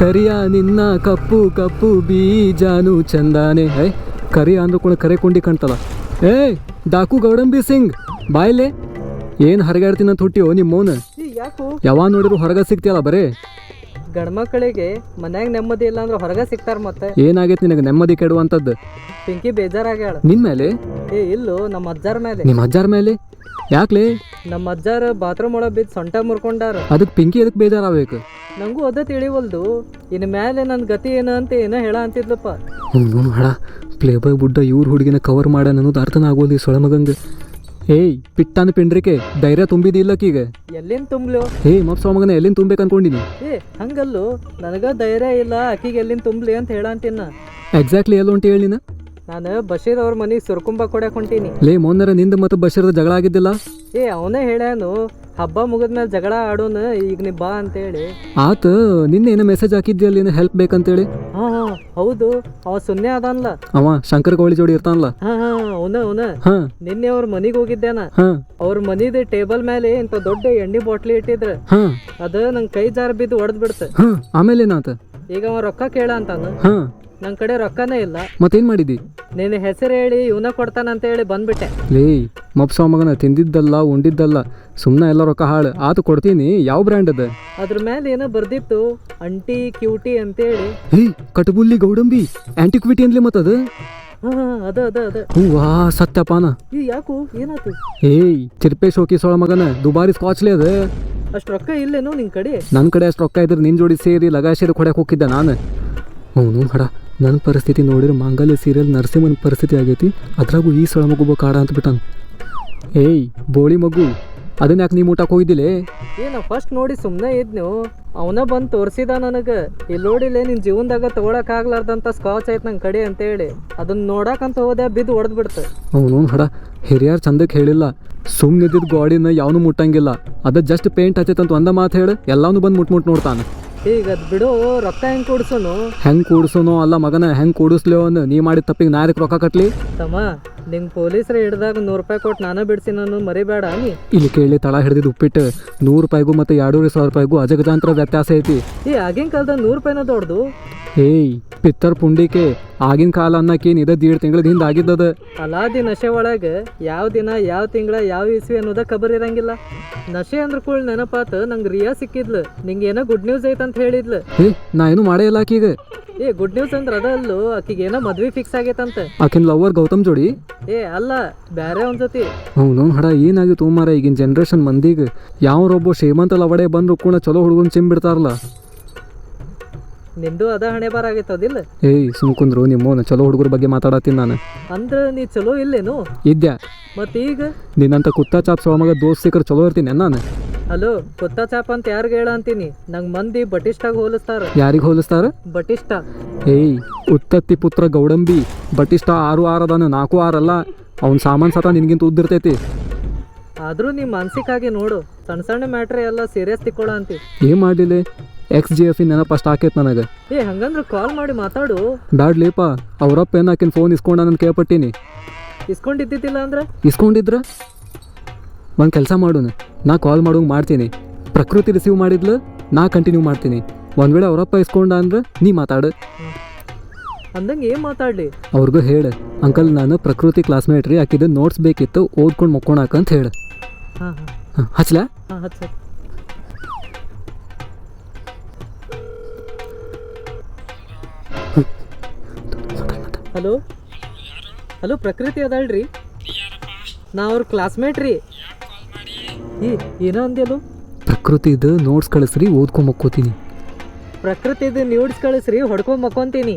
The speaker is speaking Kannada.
ಕರಿಯ ನಿನ್ನ ಕಪ್ಪು ಕಪ್ಪು ಬೀಜಾನು ಚಂದಾನೆ. ಏ ಕರಿಯ ಅಂದ್ರೂ ಕೂಡ ಕರೆ ಕೊಂಡಿ ಕಾಣ್ತಲ್ಲ ಏ ಡಾಕು ಗೌಡಂಬಿ ಸಿಂಗ್ ಬಾಯ್ಲೆ ಏನು ಹರಗಾಡ್ತೀನಿ ಅಂತ ಹುಟ್ಟಿಯೋ ನಿಮ್ಮ ಮೌನ? ಯಾವ ಯಾವಾಗ ನೋಡಿದ್ರು ಹೊರಗ ಸಿಗ್ತಿಯಲ್ಲ ಬರೇ? ಗಂಡ್ಮಕ್ಳಿಗೆ ಮನ್ಯಾಗ ನೆಮ್ಮದಿ ಇಲ್ಲ ಅಂದ್ರೆ ಹೊರಗ ಸಿಗ್ತಾರ ಮತ್ತೆ. ಏನಾಗೈತೆ ನಿನಗೆ ನೆಮ್ಮದಿ ಕೆಡುವಂಥದ್ದು ಪಿಂಕಿ ಬೇಜಾರಾಗ್ಯಾಳ. ನಿನ್ನ ಮೇಲೆ? ಏ ಇಲ್ಲೋ ನಮ್ಮ ಅಜ್ಜಾರ ಮೇಲೆ. ನಿಮ್ಮ ಅಜ್ಜಾರ ಮೇಲೆ? ಯಾಕ್ಲೇ? ನಮ್ಮ ಅಜ್ಜಾರ ಬಾತ್ರೂಮ್ ಒಳಗೆ ಬಿದ್ದು ಸೊಂಟ ಮುರ್ಕೊಂಡಾರ. ಅದಕ್ಕೆ ಪಿಂಕಿ ಅದಕ್ಕೆ ಬೇಜಾರಾಗಬೇಕು? ನಂಗೂ ಅದ ತಿಳಿವಲ್ದು. ಇನ್ನು ಮೇಲೆ ನನ್ನ ಗತಿ ಏನ ಅಂತ ಏನೋ ಹೇಳ ಅಂತಿದ್ಲಪ್ಪ. ಹ್ಞೂ ಹಡ ಪ್ಲೇ ಬಾಯ್ ಬುಡ್ಡ ಇವ್ರ ಹುಡುಗಿನ ಕವರ್ ಮಾಡ ಅನ್ನೋದು ಅರ್ಥನ ಆಗೋದು ಈ ಸೊಳಮಗಂಗೆ. ಏಯ್ ಪಿಟ್ಟಾನ ಪಿಂಡ್ರಿಕೆ ಧೈರ್ಯ ತುಂಬಿದಿಲ್ಲಕ್ಕೀಗ ಎಲ್ಲಿಂದ ತುಂಬ್ಲು? ಏ ಮಪ್ ಸೊಳಮಗನ ಎಲ್ಲಿಂದ ತುಂಬೇಕು ಅನ್ಕೊಂಡಿನಿ? ಏ ಹಂಗಲ್ಲು. ನನಗ ಧೈರ್ಯ ಇಲ್ಲ ಆಕಿಗೆ ಎಲ್ಲಿಂದ ತುಂಬ್ಲಿ ಅಂತ ಹೇಳ ಅಂತೀನ ಎಕ್ಸಾಕ್ಟ್ಲಿ ಎಲ್ಲ ಅಂತ ಹೇಳಿ ನೀನು ಬಶೀರ್ ಅವ್ರ ಮನೆಗೆ ಸುರ್ಕುಂಬ ಕೊಡಕ್ ಹೊಂಟೀನಿ ಲೇ ಮೊನ್ನರ ನಿಂದ ಮತ್ತು ಬಶೀರ್ದ ಜಗಳ ಆಗಿದ್ದಿಲ್ಲ? ಏ ಅವನೇ ಹೇಳ್ಯಾನು ಹಬ್ಬ ಮುಗಿದ್ಮೇಲೆ ಜಗಳ ಆಡೋನು ಈಗ ನೀ ಬಾ ಅಂತೇಳಿ. ಆತ ನಿನ್ನೆ ಏನೋ ಮೆಸೇಜ್ ಹಾಕಿದ್ಯಲ್ಲ ನೀನು ಹೆಲ್ಪ್ ಬೇಕಂತೇಳಿ? ಹಾ ಹಾ ಹೌದು ಅವ ಸುನ್ನೆ ಅದಾನ್ಲ. ಅವ ಶಂಕರ್ ಕೋಳಿ ಜೋಡಿ ಇರ್ತಾನಲ್ಲ ಹಾ ಹಾ ಅವನ ಅವನ. ಹಾಂ. ನಿನ್ನೆ ಅವ್ರ ಮನಿಗೆ ಹೋಗಿದ್ದೇನ. ಹಾಂ. ಅವ್ರ ಮನಿದ ಟೇಬಲ್ ಮೇಲೆ ಇಂಥ ದೊಡ್ಡ ಎಣ್ಣೆ ಬಾಟ್ಲಿ ಇಟ್ಟಿದ್ರ. ಹಾಂ. ಅದ ನಂಗೆ ಕೈ ಜಾರ ಬಿದ್ದು ಒಡೆದ್ ಬಿಡ್ತ. ಹಾಂ ಆಮೇಲೆ ಏನಾತ? ಈಗ ಅವ ರೊಕ್ಕ ಕೇಳ ಅಂತಾನ? ಹಾಂ. ನನ್ ಕಡೆ ರೊಕ್ಕನೇ ಇಲ್ಲ. ಮತ್ತೇನ್ ಮಾಡಿದಿ? ನಿನ್ನ ಹೆಸರು ಹೇಳಿ ಇವನ ಕೊಡ್ತಾನ ಅಂತ ಹೇಳಿ ಬಂದ್ಬಿಟ್ಟೆ. ಲೇ ಮಪ್ಸ ಮಗನ ತಿಂದಿದ್ದಲ್ಲ ಉಂಡಿದ್ದಲ್ಲ ಸುಮ್ಮನೆ ಎಲ್ಲ ರೊಕ್ಕ ಹಾಳು. ಆತು ಕೊಡ್ತೀನಿ ಯಾವ ಬ್ರ್ಯಾಂಡ್ ಅದ? ಅದ್ರ ಮೇಲೆ ಏನೋ ಬರ್ದಿತ್ತು ಅಂಟಿ ಕ್ಯೂಟಿ ಅಂತೇಳಿ. ಹೇ ಕಟಬುಲ್ಲಿ ಗೌಡಂಬಿ ಆಂಟಿಕ್ವಿಟಿ ಅನ್ಲಿ ಮತ್ತದ ಹಾ ಹಾ, ಅದ ಅದ ಅದ. ಹ್ಞೂ ವಾ ಸತ್ಯಪಾನ. ಈ ಯಾಕು ಏನಾತು? ಏಯ್ ಚಿರ್ಪೆ ಶೋಕಿ ಸೊಳ ಮಗನ ದುಬಾರಿ ಸ್ಕಾಚ್ಲೇ ಅದ. ಅಷ್ಟ್ ರೊಕ್ಕ ಇಲ್ಲೇನು ನಿನ್ ಕಡೆ? ನನ್ನ ಕಡೆ ಅಷ್ಟು ರೊಕ್ಕ ಇದ್ರೆ ನಿನ್ನ ಜೋಡಿ ಸೇರಿ ಲಗಾಶೇರಿ ಕೊಡಕ್ಕೆ ಹೋಗಿದ್ದೆ ನಾನು. ಅವನು ಹಡ ನನ್ನ ಪರಿಸ್ಥಿತಿ ನೋಡಿದ್ರೆ ಮಾಂಗಲ್ಯ ಸೀರಿಯಲ್ ನರಸಿಂಹನ ಪರಿಸ್ಥಿತಿ ಆಗೈತಿ. ಅದ್ರಾಗೂ ಈ ಸೊಳ ಮಗು ಕಾಡ ಅಂತ ಬಿಟ್ಟಾನ. ಏಯ್, ಬೋಳಿ ಮಗು. ಅದನ್ನ ಯಾಕೆ ನೀವು ಊಟಕ್ಕೆ ಹೋಗಿದ್ದಿಲ್ಲ ಏನ ಫಸ್ಟ್ ನೋಡಿ ಸುಮ್ಮನೆ ಇದ್ನು. ಅವನ ಬಂದು ತೋರಿಸಿದ ನನಗೆ. ಇಲ್ಲಿ ನೋಡಿಲ್ಲ ನಿನ್ನ ಜೀವನದಾಗ ತಗೊಳಕ್ ಆಗ್ಲಾರ್ದಂತ ಸ್ಕಾಚ್ ಐತೆ ನಂಗೆ ಕಡೆ ಅಂತೇಳಿ. ಅದನ್ನ ನೋಡಕಂತ ಹೋದೆ ಬಿದ್ದು ಹೊಡೆದು ಬಿಡ್ತು ಅವನು ಹಡ ಹಿರಿಯರ್ ಚಂದಕ್ಕೆ ಹೇಳಿಲ್ಲ. ಸುಮ್ಮನೆ ಇದ್ದಿದ್ದು ಗಾಡಿನ ಯಾವನು ಮುಟ್ಟಂಗಿಲ್ಲ. ಅದು ಜಸ್ಟ್ ಪೇಂಟ್ ಹಚ್ಚೈತಂತ ಒಂದ ಮಾತು ಹೇಳಿ ಎಲ್ಲಾನು ಬಂದು ಮುಟ್ ಮುಟ್ ನೋಡ್ತಾನೆ. ಈಗ ಅದು ಬಿಡು ರೊಕ್ಕ ಹೆಂಗೆ ಕೂಡ್ಸೋನು? ಹೆಂಗೆ ಕೂಡ್ಸೋನು ಅಲ್ಲ ಮಗನ ಹೆಂಗೆ ಕೂಡಿಸ್ಲೇವನು ನೀ ಮಾಡಿದ ತಪ್ಪಿಗೆ ನಾರಕ್ಕೆ ರೊಕ್ಕ ಕಟ್ಲಿ? ತಮ್ಮ ನಿಂಗ್ ಪೊಲೀಸ್ರ ಹಿಡ್ದಾಗ ನೂರು ರೂಪಾಯಿ ಕೊಟ್ಟು ನಾನು ಬಿಡ್ಸಿ ನಾನು ಮರಿಬೇಡ ನೀ. ಇಲ್ಲಿ ಕೇಳಿ ತಳ ಹಿಡಿದಿದ್ದು ಉಪ್ಪಿಟ್ಟು ನೂರು ರೂಪಾಯಿಗೂ ಮತ್ತು ಎರಡೂವರೆ ಸಾವಿರ ರೂಪಾಯಿಗೂ ಅಜಗಜಾಂತರ ವ್ಯತ್ಯಾಸ ಐತಿ. ಈ ಆಗಿನ ಕಾಲದಾಗ ನೂರು ರೂಪಾಯಿನ ದೊಡ್ಡದು? ಏಯ್ ಪಿತ್ತರ್ ಪುಂಡಿಕೆ ಆಗಿನ ಕಾಲ ಅನ್ನಕ್ಕೇನು ಇದೆ ದೀಡ್ ತಿಂಗಳ ಹಿಂದೆ ಆಗಿದ್ದದ? ಅಲಾದಿ ನಶೆ ಒಳಗೆ ಯಾವ ದಿನ ಯಾವ ತಿಂಗಳ ಯಾವ ಇಸ್ವಿ ಅನ್ನೋದ ಖಬರ್ ಇರಂಗಿಲ್ಲ. ನಶೆ ಅಂದ್ರ ಕೂಳ್ ನೆನಪಾತ ನಂಗೆ ರಿಯಾ ಸಿಕ್ಕಿದ್ಲು. ನಿಂಗೆ ಏನೋ ಗುಡ್ ನ್ಯೂಸ್ ಐತಂತ ಹೇಳಿದ್ಲು. ಏ ನಾ ಏನು ಮಾಡೇ ಇಲ್ಲ ಆಕೀಗ. ಏ ಗುಡ್ ನ್ಯೂಸ್ ಅಂದ್ರ ಅದ ಅಲ್ಲೋ ಆಕಿಗೆ ಏನೋ ಮದ್ವಿ ಫಿಕ್ಸ್ ಆಗೈತಂತ. ಆಕಿನ ಲವರ್ ಗೌತಮ್ ಜೋಡಿ? ಏ ಅಲ್ಲ ಬ್ಯಾರೆ ಒಂದ್ ಸತಿ ಅವನು ಹಡ ಏನಾಗಿತ್ತು ಮಾರ ಈಗಿನ ಜನ್ರೇಷನ್ ಮಂದಿಗೆ. ಯಾವ್ರೊಬ್ಬ ಶ್ರೀಮಂತ ಲವಡೆ ಬಂದ್ರು ಕೂಡ ಚಲೋ ಹುಡುಗನ್ ಚಿಂಬಿಡ್ತಾರಲ್ಲ. ನಿಂದು ಅದ ಹಣೆ ಬಾರ ಆಗೈತದಿಲ್ಲ ಏಯ್ ಸುಮ್ಕುಂದ್ರು ನಿಮ್ಮೋನ ಚಲೋ ಹುಡುಗರ ಬಗ್ಗೆ ಮಾತಾಡತ್ತೀನಿ ನಾನು. ಅಂದ್ರ ನೀ ಚಲೋ ಇಲ್ಲೇನು? ಇದ್ಯಾ? ಮತ್ತೀಗ? ನಿನ್ನಂತ ಕುತ್ತ ಚಾಪ್ ಸೋಮಾಗ ದೋಸ್ತ್ ಸಿಕ್ಕರು ಚಲೋ ಇರ್ತೀನಿ ನಾನು ಹಲೋ ಕುತ್ತ ಚಾಪ್ ಅಂತ ಯಾರಿಗೆ ಹೇಳ ಅಂತೀನಿ? ನಂಗ್ ಮಂದಿ ಬಟಿಷ್ಟಾಗ ಹೋಲಿಸ್ತಾರ. ಯಾರಿಗೆ ಹೋಲಿಸ್ತಾರ? ಬಟಿಸ್ಟಾ ಏಯ್ ಉತ್ತತ್ತಿ ಪುತ್ರ ಗೌಡಂಬಿ. ಬಟಿಷ್ಟ ಆರು ಆರದಾನ ನಾಲ್ಕು ಆರಲ್ಲ ಅವ್ನ ಸಾಮಾನು ಸತ ನಿನ್ಗಿಂತ ಉದ್ದಿರ್ತೈತಿ. ಆದ್ರೂ ನೀ ಮಾನಸಿಕಾಗಿ ನೋಡು. ಸಣ್ಣ ಸಣ್ಣ ಮ್ಯಾಟ್ರೆ ಎಲ್ಲ ಸೀರಿಯಸ್ ತಿಕ್ಕೊಳ ಅಂತಿ. ಏನ್ ಮಾಡಿಲ್ಲ ಎಕ್ಸ್ ಜಿ ಎಫ್ ನೆನಪು ಅಷ್ಟು ಆಕೈತೆ ನನಗೆ. ಏ ಹಂಗಂದ್ರೆ ಕಾಲ್ ಮಾಡಿ ಮಾತಾಡು. ಬ್ಯಾಡ್ಲಿಪ್ಪ ಅವರಪ್ಪ ಏನಾಕಿನ್ ಫೋನ್ ಇಸ್ಕೊಂಡ ನಾನು ಕೇಳ್ಪಟ್ಟಿನಿ. ಇಸ್ಕೊಂಡಿದ್ದಿದ್ದಿಲ್ಲ ಅಂದ್ರೆ? ಇಸ್ಕೊಂಡಿದ್ರ? ಒಂದು ಕೆಲಸ ಮಾಡೋಣ. ನಾ ಕಾಲ್ ಮಾಡೋಂಗೆ ಮಾಡ್ತೀನಿ. ಪ್ರಕೃತಿ ರಿಸೀವ್ ಮಾಡಿದ್ಲು ನಾ ಕಂಟಿನ್ಯೂ ಮಾಡ್ತೀನಿ. ಒಂದು ವೇಳೆ ಅವರಪ್ಪ ಇಸ್ಕೊಂಡ ಅಂದ್ರೆ ನೀ ಮಾತಾಡು. ಅಂದಂಗೆ ಏನು ಮಾತಾಡಲಿ? ಅವ್ರಿಗೂ ಹೇಳು. ಅಂಕಲ್ ನಾನು ಪ್ರಕೃತಿ ಕ್ಲಾಸ್ಮೇಟ್ ರೀ ಆಕಿದ್ದು ನೋಟ್ಸ್ ಬೇಕಿತ್ತು ಓದ್ಕೊಂಡು ಮಕ್ಕೊಳಕ ಅಂತ ಹೇಳು. ಹಾ ಹಾ. ಹಾಂ ಹಚ್ಲಾ? ಹಾ ಹಚ್ಚ ಹಲೋ? ಹಲೋ ಪ್ರಕೃತಿ ಅದಳ್ರಿ? ನಾ ಅವ್ರ ಕ್ಲಾಸ್ಮೇಟ್ ರೀ. ಈ ಏನೋ ಪ್ರಕೃತಿದು ನೋಟ್ಸ್ ಕಳಿಸ್ರಿ ಓದ್ಕೊಂಬಕ್ಕೋತೀನಿ ಪ್ರಕೃತಿದು ನ್ಯೂಡ್ಸ್ ಕಳಿಸ್ರಿ ಹೊಡ್ಕೊಂಡ್ ಮಕ್ಕೊಂತೀನಿ.